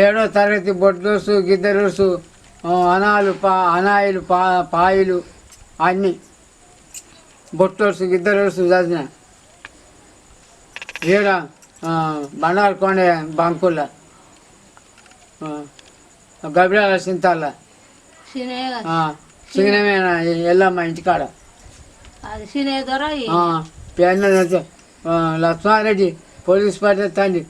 ఏడో తరగతి బొడ్లూసు గిద్దరుసు అనాలు పా అనాయిలు పా పాయిలు అన్నీ బొట్టోసు గిద్దరుసు చదివిన. ఈడ బండారు కొండ బంకుల గబిడాల సింతాల. సినే చిన్నమేన ఎల్లమ్మ ఇంటికాడ. లక్ష్మారెడ్డి పోలీస్ పార్టీ తండ్రి.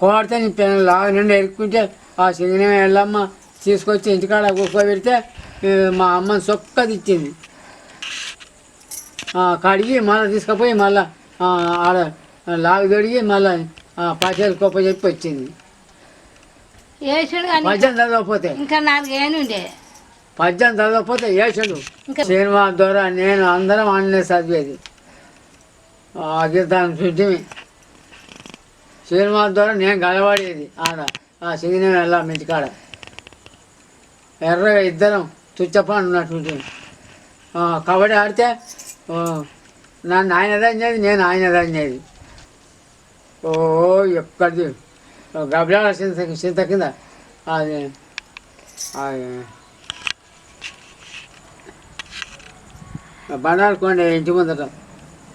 కోడితే నీ పెన్న లాగా నుండి ఎరుక్కుంటే ఆ సింగనమే ఎల్లమ్మ తీసుకొచ్చి ఇంటికాడ కూర్చోబెడితే మా అమ్మని సొక్క తెచ్చింది కడిగి మళ్ళీ తీసుకుపోయి మళ్ళీ ఆడ లాగు తొడిగి మళ్ళీ పచ్చడి గొప్ప చెప్పి వచ్చింది. పద్యం చదవకపోతే. ఇంకా నాలుగేళ్ళు ఉండే. పద్యం చదవకపోతే ఇంకా సినిమా ద్వారా నేను అందరం అన్నే చదివేది. గీతాన్ని శుద్ధిమి. సినిమా ద్వారా నేను గలవాడేది. ఆడ ఆ సిగ్నం వెళ్ళా మింటికాడ ఎర్రగా ఇద్దరం తుచ్చపని కబడ్డీ ఆడితే నన్ను ఆయన దంచేది నేను ఆయన దంచేది ఓ ఎక్కడిది? గబిలాల చింత చింత కింద. అది అది బండారుకోండి ఇంటి ముందట.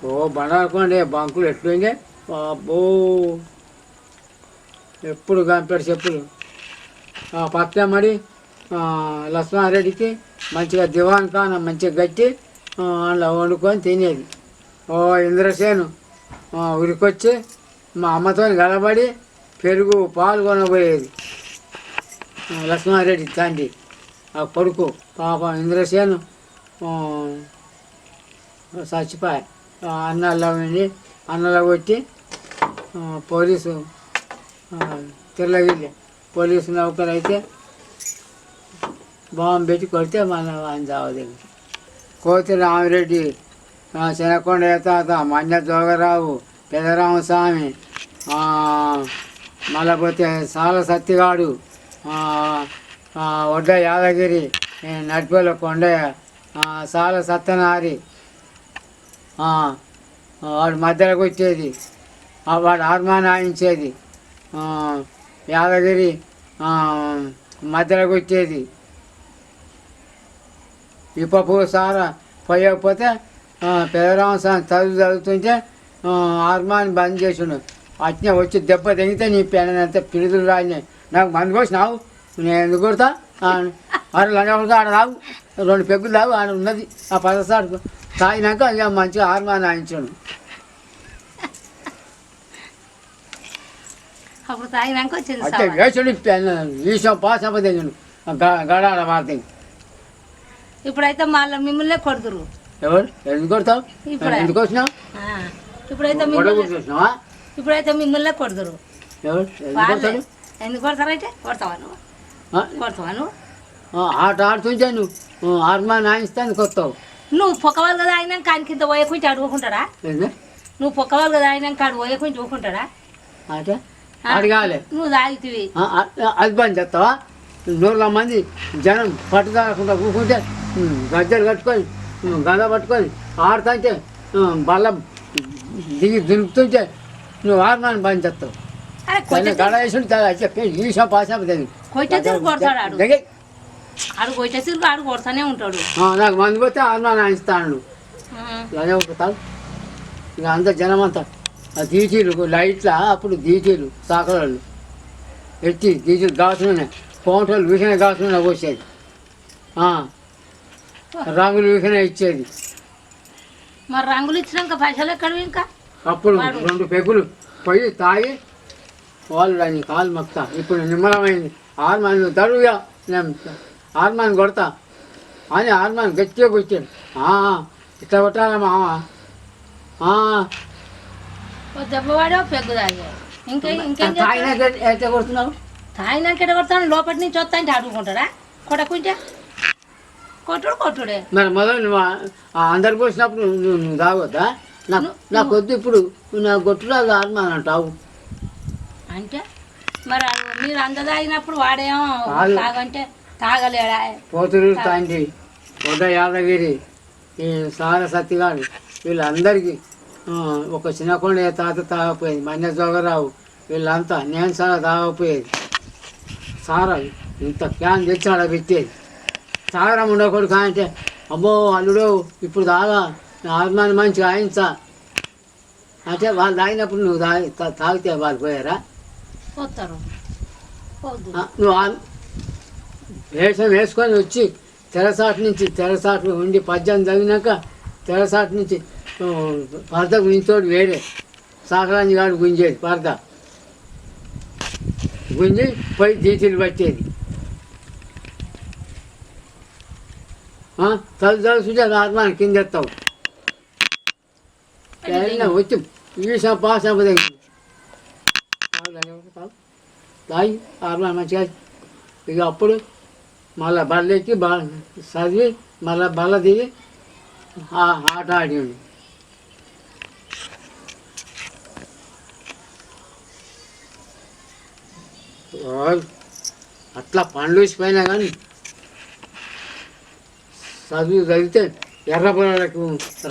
ఓ బండారుకోండి బంకులు ఎట్లుండే? అబ్బో. ఎప్పుడు కంపాడు చెప్పులు ఆ మరి లక్ష్మారెడ్డికి మంచిగా దివాన్ ఖాన మంచిగా గట్టి అందులో వండుకొని తినేది. ఓ ఇంద్రసేను ఉరికొచ్చి మా అమ్మతో గలబడి పెరుగు పాలు కొనబోయేది. లక్ష్మారెడ్డి తండ్రి ఆ కొడుకు పాపం ఇంద్రసేను ఆ, చచ్చిపోయా ఉండి అన్నలో కొట్టి పోలీసు తిరగలి పోలీసు నౌకరు అయితే బాంబు పెట్టి కొడితే మన ఆయన చావదు కోతి రామిరెడ్డి చినకొండ తాత మన్య జోగరావు పెదరామస్వామి ఆ, మళ్ళా పోతే సాల సత్తిగాడు వడ్డ యాదగిరి ఏ, కొండయ్య సాల సత్యనారి వాడు మధ్యలోకి వచ్చేది వాడు హార్మాన్ ఆయించేది యాదగిరి మధ్యలోకి వచ్చేది. ఈ పప్పు పోయకపోతే పెదరామ స్వామి చదువు చదువుతుంటే ఆర్మాన్ని బంద్ చేసిండు. అట్నే వచ్చి దెబ్బ తెగితే నీ పెనంత పిడుదలు రాయినాయి. నాకు మంది కోసినావు? నేను ఎందుకు కొడతా? ఆ, ఆడ లంగా ఆడ రావు రెండు పెగ్గులు రావు ఆడ ఉన్నది. ఆ పదసాడు తాగినాక మంచిగా ఆర్మాన్ ఆయించాడు. అప్పుడు తాగినాక వచ్చింది అంటే. వేసుడు ఈశం పాస్ గడాడ వార్త ఇప్పుడైతే మళ్ళీ మిమ్మల్ని కొడుతురు. ఎవరు? ఎందుకు కొడతావు? ఇప్పుడే. ఎందుకు వచ్చినావు? ఇప్పుడైతే మిమ్మల్ని ఇప్పుడైతే మిమ్మల్ని కొడుతురు. ఎవరు? ఎందుకు కొడతారైతే? కొడతావా నువ్వు? ఆ? కొడతావా నువ్వు? ఆ, ఆట ఆడుతుంటే నువ్వు హార్మాన్ ఆయిస్తాను కొత్తావు నువ్వు పొక్కవాళ్ళు కదా అయినాక ఆయన కింద పోయకుంటే అడుగుకుంటాడా? నువ్వు పొక్కవాళ్ళు కదా అయినాక ఆడు పోయకుంటే ఊకుంటాడా? ఆట? అడగాలి నువ్వు ఆ, అది చేస్తావా? నూరుల మంది జనం పట్టుదలకుండా కూకుంటే గజ్జలు కట్టుకొని గద పట్టుకొని ఆడుతుంటే బల్ల దిగి దునుకుతుంటే నువ్వు హార్మాన్ బంద్ చేస్తావు. గడ చెప్పి దగ్గర ఆడు. ఆడు కొడతానే ఉంటాడు. నాకు మంది పోతే హార్మాన్ ఆయిస్తాను ఆ, ఇలాగే ఒకతాడు ఇక అంత జనం అంతా దీచీలు లైట్లా అప్పుడు దీచీలు సాకరాళ్ళు ఎట్టి దీచీలు గాసులున్నాయి కోంటలు వీసిన గాసులున్నా పోసేది. రంగులు వీసిన ఇచ్చేది. మరి రంగులు ఇచ్చినాక పైసలు ఎక్కడవి ఇంకా? అప్పుడు. రెండు పెగులు పోయి తాగి వాళ్ళు దాన్ని కాలు మక్తా. ఇప్పుడు నిమ్మలమైంది. ఆర్మాన్ తరువుగా నేను ఆర్మాన్ కొడతా. అని ఆర్మాన్ గట్టిగా "ఆ, ఇట్లా కొట్టాలా మామ ఆ, ఓ దెబ్బవాడో పెగ్గు తాగా. ఇంకా? తాగినాక ఎట్లా కొడుతున్నావు? తాగినాక ఎడ కొడతాను లోపటి నుంచి వస్తా అంటే అడుగుకుంటాడా కొట్టకుంటే కొట్టుడు కొట్టుడే. మరి మొదలు అందరికి పోసినప్పుడు నువ్వు తాగొద్దా? నాకు నాకు వద్దు ఇప్పుడు నా గొట్టురాలు ఆర్మాన్ అంటావు. అంటే? మరి మీరు అంత తాగినప్పుడు వాడేమో తాగు. తాగంటే తాగలేడా? పోతురు తండ్రి ఉదయ యాదగిరి ఈ సార సత్తిగాడు వీళ్ళందరికీ ఒక చిన్నకొండ తాత తాగపోయేది. మన్య జోగరావు వీళ్ళంతా నేను చాలా తాగపోయేది సారా ఇంత క్యాన్ తెచ్చి ఆడ పెట్టేది. సాగరం ఉండకూడదు కానంటే అబ్బో అల్లుడు ఇప్పుడు దాగా ఆత్మాన్ని మంచిగా ఆయించా. అంటే వాళ్ళు తాగినప్పుడు నువ్వు తాగి తాగితే వాళ్ళు పోయారా? పోతారు. నువ్వు ఆ- వేషం వేసుకొని వచ్చి తెరసాటు నుంచి తెరసాటు ఉండి పద్యం చదివినాక తెరసాటు నుంచి పరద గుంజోడు వేరే సాకరాంజి గారు గుంజేది పరద. గుంజి పోయి జీతీలు పట్టేది. అది ఆత్మాన్ని కింద ఎత్తావు. వచ్చి ఈసా పాస్ తాగి ఆత్మ మంచిగా ఇక అప్పుడు మళ్ళా బల్లెక్కి బా చదివి మళ్ళా బల్ల దిగి ఆట ఆడిండు అట్లా పండ్లు వేసిపోయినా కానీ చదువు చదివితే ఎర్ర పొలాలకు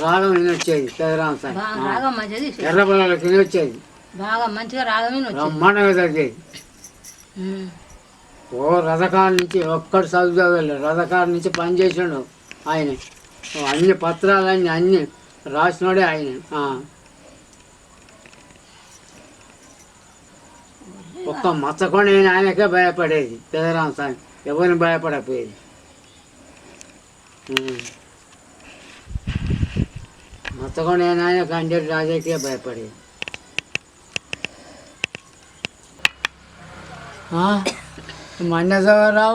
రాగం వినొచ్చేది పెదరామ సార్ బాగా రాగం మంచిది. ఎర్ర పొలాలకు వినొచ్చేది. బాగా మంచిగా రాగమే వచ్చింది బ్రహ్మాండంగా చదివేది. ఓ రథకాల నుంచి ఒక్కడు చదువు చదవలే రథకాల నుంచి పని చేసిండు ఆయన. అన్ని పత్రాలన్నీ అన్ని రాసినోడే ఆయన. ఒక్క మచ్చకొని ఆయనకే భయపడేది. పెదరామ స్వామి ఎవరిని భయపడకపోయేది? ఉం. మచ్చకొని ఆయన గంజరి రాజాకే భయపడేది. ఆ,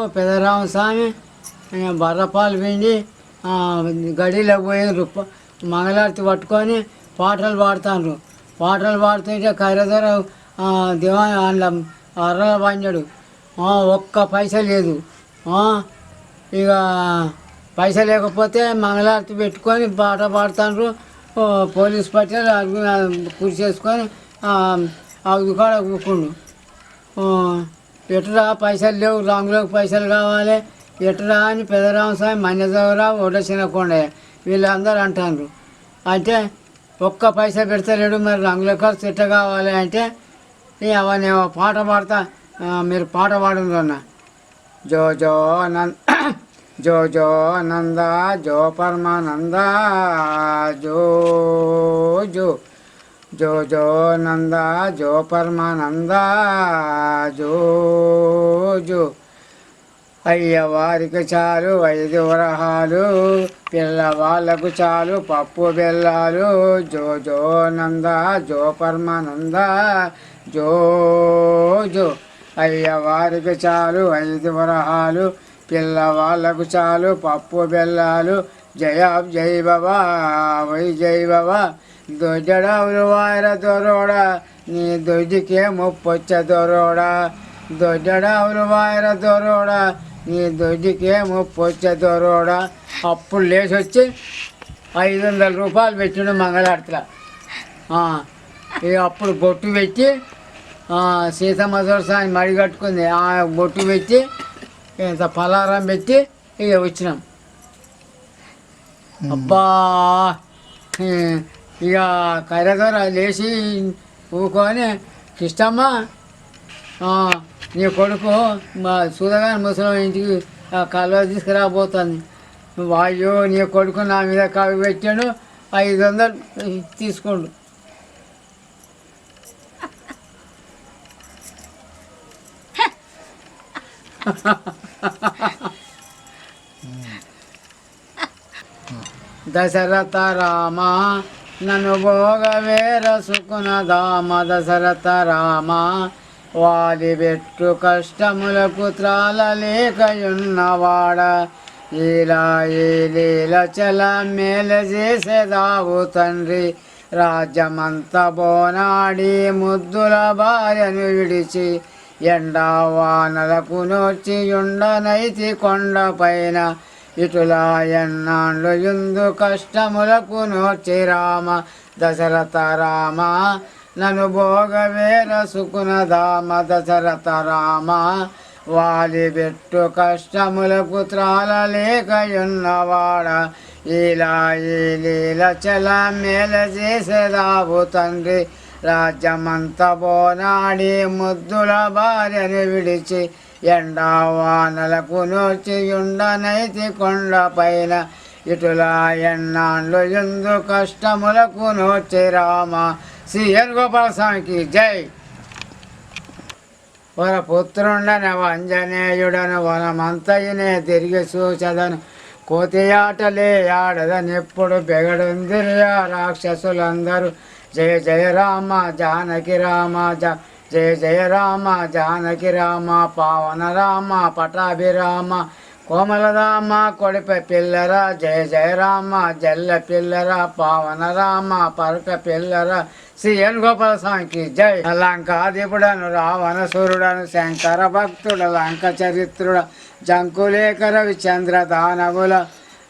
పెదరామ స్వామి బర్రపాలు పిండి గడిలో పోయి రుప్ప మంగళారతి పట్టుకొని పాటలు పాడుతాండ్రు. పాటలు పాడుతుంటే కైరధర దివా అందులో అర్రల పండాడు ఒక్క పైస లేదు. ఇక పైస లేకపోతే మంగళారతి పెట్టుకొని పాట పాడుతాను పోలీస్ పట్టేలు అడుగు కుర్చేసుకొని అవుదు కాడ కూకుండు. ఎటురా పైసలు లేవు రంగులోకి పైసలు కావాలి. ఎటురా అని పెదరామస్వామి మన్యదేవరావు చిన్నకొండయ్య వీళ్ళందరూ అంటారు అంటే ఒక్క పైసా పెడతలేడు మరి రంగుల ఖర్చు ఎట్ట కావాలి అంటే నీ అవ్వ నేను పాట పాడతా. మీరు పాట పాడుండ్రు అన్న. జో జో నంద జో జో నంద జో పరమానంద జో జో. జో జో నంద జో పరమానంద జో జో. అయ్యవారికి చాలు ఐదు వరహాలు పిల్లవాళ్ళకు చాలు పప్పు బెల్లాలు. జో జో నంద జో పరమానంద జో జో. అయ్యవారికి చాలు ఐదు వరహాలు పిల్లవాళ్ళకు చాలు పప్పు బెల్లాలు. జయ జై బాబా వై జై బాబా. దొడ్డడవులు వార దొరోడ నీ దొడ్డికే ముప్పొచ్చ దొరోడ. దొడ్డడవులు వార దొరోడ నీ దొడ్డికే ముప్పొచ్చ దొరోడ. అప్పుడు లేచి వచ్చి ఐదు వందల రూపాయలు పెట్టిన మంగళార్తిలో. ఆ, ఇక అప్పుడు బొట్టు పెట్టి సీతమ్మ దొరసాని మడి కట్టుకుంది ఆ బొట్టు పెట్టి ఇంత పలారం పెట్టి ఇక వచ్చినాం. అబ్బా ఇక కర్రదొర లేచి ఊకొని కిష్టమ్మ ఆ, నీ కొడుకు మా సూదగాని ముసలి ఇంటికి కలువ తీసుకురాబోతుంది. అయ్యో నీ కొడుకు నా మీద కవి పెట్టాడు ఐదు వందలు తీసుకోండు. దశరథ రామ నన్ను భోగవేర రసుకున దామ. దశరథ రామ వాలి పెట్టు కష్టములకు త్రాలలేకయున్నవాడ ఇలా ఈ లీల చల మేల చేసేదావు తండ్రి. రాజ్యమంత బోనాడి ముద్దుల భార్యను విడిచి ఎండవానలకు నోచియుండనైతి నోచి కొండపైన ఇటులా ఎన్నాళ్ళు ఎందు కష్టములకు నోచి రామ దశరథ రామ నన్ను భోగవేర సుకున దామ దశరథ రామ వాలి పెట్టు కష్టములకు త్రాలలేకయున్నవాడ ఇలా ఈ లీల చల మేల చేసేదావు తండ్రి రాజ్యమంత బోనాడి ముద్దుల భార్యను విడిచి ఎండావానలకు నోచియుండనైతి కొండ పైన ఇటులా ఎన్నాళ్ళు ఎందు కష్టములకు నోచి రామ శ్రీఎన్ గోపాల స్వామికి జై వర పుత్రుండన వంజనేయుడను వనమంతయునే తిరిగి చూచదను కోతియాటలే ఆడదనెప్పుడు బెగడుందిర్యా రాక్షసులందరూ జయ జయ రామ జానకి రామ జ జయ జయ రామ జానకి రామ పావన రామ పటాభిరామ కోమలరామ కొడిప పిల్లర జయ జయ రామ జల్ల పిల్లర పావన రామ పరక పిల్లర శ్రీ ఎన్ గోపాల స్వామికి జై. లంకాధిపుడను రావణ సూర్యుడను శంకర భక్తుడు లంక చరిత్రుడ జంకులేఖ రవిచంద్ర దానవుల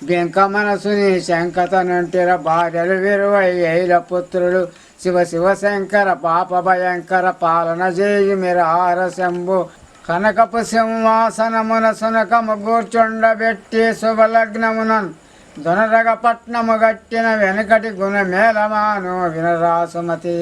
బెంక మనసుని శంకతనంటిర భార్యలు విరువై ఐల పుత్రులు శివ శివ శంకర పాప భయంకర పాలన చేయి మిరహార శంభు కనకపు సింహాసనమున సునకము కూర్చుండబెట్టి శుభలగ్నమునన్ దునరగ పట్నము గట్టిన వెనుకటి గుణమేళమాను వినరాసుమతి.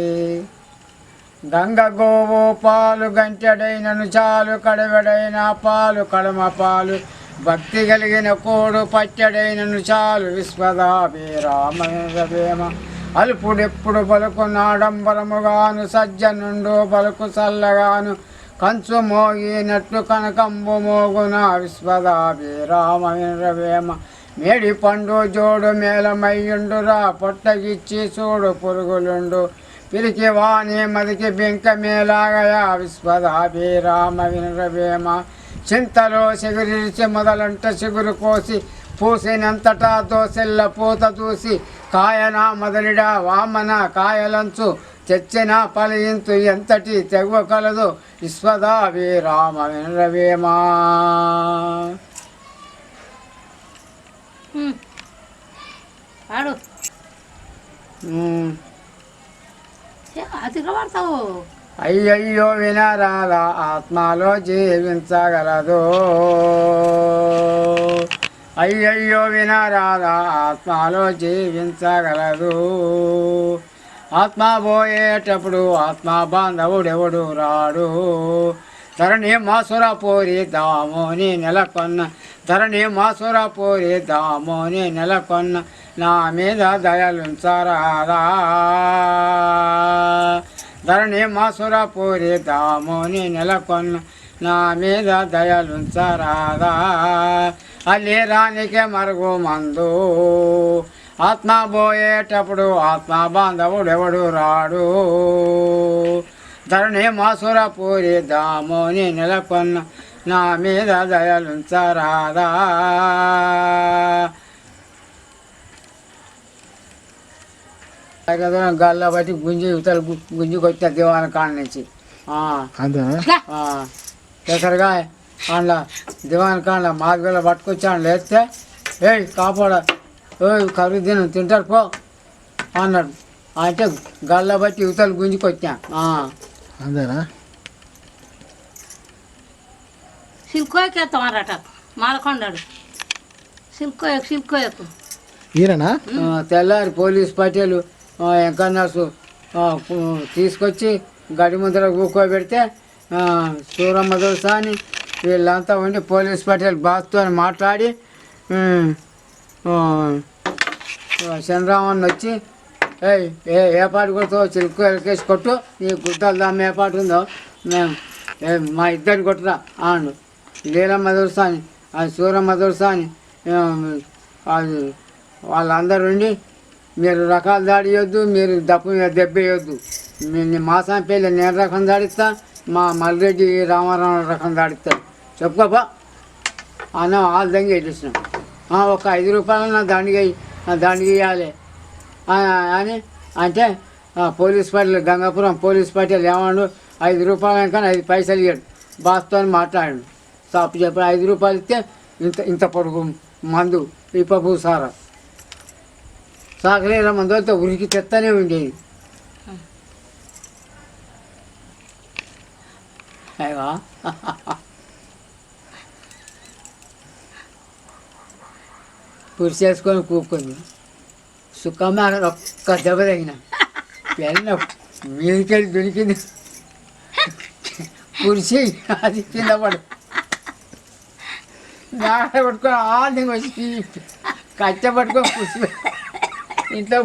గంగ గోవు పాలు గంటెడైనను చాలు కడవడైన పాలు కడమ పాలు భక్తి కలిగిన కోడు పచ్చడైనను చాలు విశ్వదాభిరామేమ అల్పుడెప్పుడు పలుకు నాడంబరముగాను సజ్జనుండు పలుకు చల్లగాను కంచు మోగినట్లు కనకంబు మోగున విశ్వదాభిరామేమ మేడి పండు జోడు మేలమయ్యుండురా పొట్టగిచ్చి చూడు పురుగులుండు. పిలికి వాణి మదికి బెంక మేలాగయా విశ్వదాభిరామ వినరవేమ చింతలో సిగురిచి మొదలంట సిగురు కోసి పూసినంతటా దోసెల్ల పూత చూసి కాయన మొదలిడా వామన కాయలంచు తెచ్చిన ఫలించు ఎంతటి తెగువ కలదు విశ్వదాభిరామ వినరవేమా. ఉమ్. అయ్యయ్యో వినరాదా ఆత్మలో జీవించగలదు. అయ్యయ్యో వినరాదా ఆత్మలో జీవించగలదు. ఆత్మ పోయేటప్పుడు ఆత్మ బాంధవుడెవడు రాడు. తరణి మాసుర పోరి దామోని నెలకొన్న ధరణి మాసుర పోరి దామోని నెలకొన్న నా మీద దయలుంచరాదా. ధరణి మాసుర పూరి దాముని నెలకొన్న నా మీద దయలుంచరాదా. అల్లి రానికే మరుగు మందు. ఆత్మ పోయేటప్పుడు ఆత్మ బాంధవుడు ఎవడు రాడు? ధరణి మాసుర పూరి దాముని నెలకొన్న నా మీద దయలుంచరాదా. గల్ల బట్టి గుంజి ఇవతల గు- గుంజి కొట్టిన దివాన కాడ నుంచి. ఆ, అంతేనా గా. ఆ, ఎక్కడగా అందులో దివాన కాడ మార్గంలో పట్టుకొచ్చాను లేస్తే ఏయ్ కాపాడ ఏయ్ కరువు తిన తింటారు పో అన్నాడు. అంటే గల్ల బట్టి ఇవతల గుంజి కొట్టా. ఆ, అంతేనా సిల్కోయకి ఎత్తామన్నట మాలకొండాడు. సిల్కోయకు సిల్కోయకు ఈయననా తెల్లారి పోలీస్ పటేలు ఎంకన్నాసు తీసుకొచ్చి గడి ముందర కూకోబెడితే ఆ, సూరమ్మ అని వీళ్ళంతా ఉండి పోలీస్ పటేల్ బాస్తో మాట్లాడి చంద్రరామన్ వచ్చి ఏ ఏ పాటు కొడుతావు చిలుకు ఎలకేసి కొట్టు నీ గుడ్డలు దాని ఏ పాటు ఉందో మేము మా ఇద్దరిని కొట్టురా ఆండు. లీలమ్మ దొరుసాని అది సూరమ్మ దొరుసాని అది వాళ్ళందరూ ఉండి మీరు రకాలు దాడియొద్దు మీరు దప్పు మీద దెబ్బేయొద్దు. నేను మాసం పెళ్ళి నేను రకం దాడిస్తా మా మల్రెడ్డి రామారావు రకం దాడిస్తాడు. చెప్పుకోపా? అన్న వాళ్ళ దంగి వెళ్ళేసినాం ఒక ఐదు రూపాయలు నా దండిగా దండిగా ఇవ్వాలి అని అంటే పోలీస్ పార్టీలు గంగాపురం పోలీస్ పార్టీలు ఏమన్నాడు ఐదు రూపాయలు కానీ ఐదు పైసలు ఇవ్వడు బాస్తో మాట్లాడాడు సాపు చెప్పాడు ఐదు రూపాయలు ఇస్తే ఇంత ఇంత పొడుగు మందు ఇప్పపు సారా. సాకలేల మందు ఉరికి తెత్తనే ఉండేది. అయ్యా. పురుషు చేసుకొని కూకుంది సుఖమ్మ ఒక్క దెబ్బ తగిన. పెళ్ళ మీదికెళ్ళి దొరికింది. పురుషి అది కింద పడు. నాడ పట్టుకొని ఆర్థిక వచ్చి కచ్చ పట్టుకొని. కూర్చో ఇంట్లో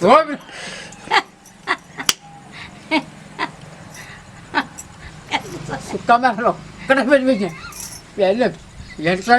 తోమి సుఖమైన ఒక్కడ పెట్టించాను వెళ్ళాం ఎట్లా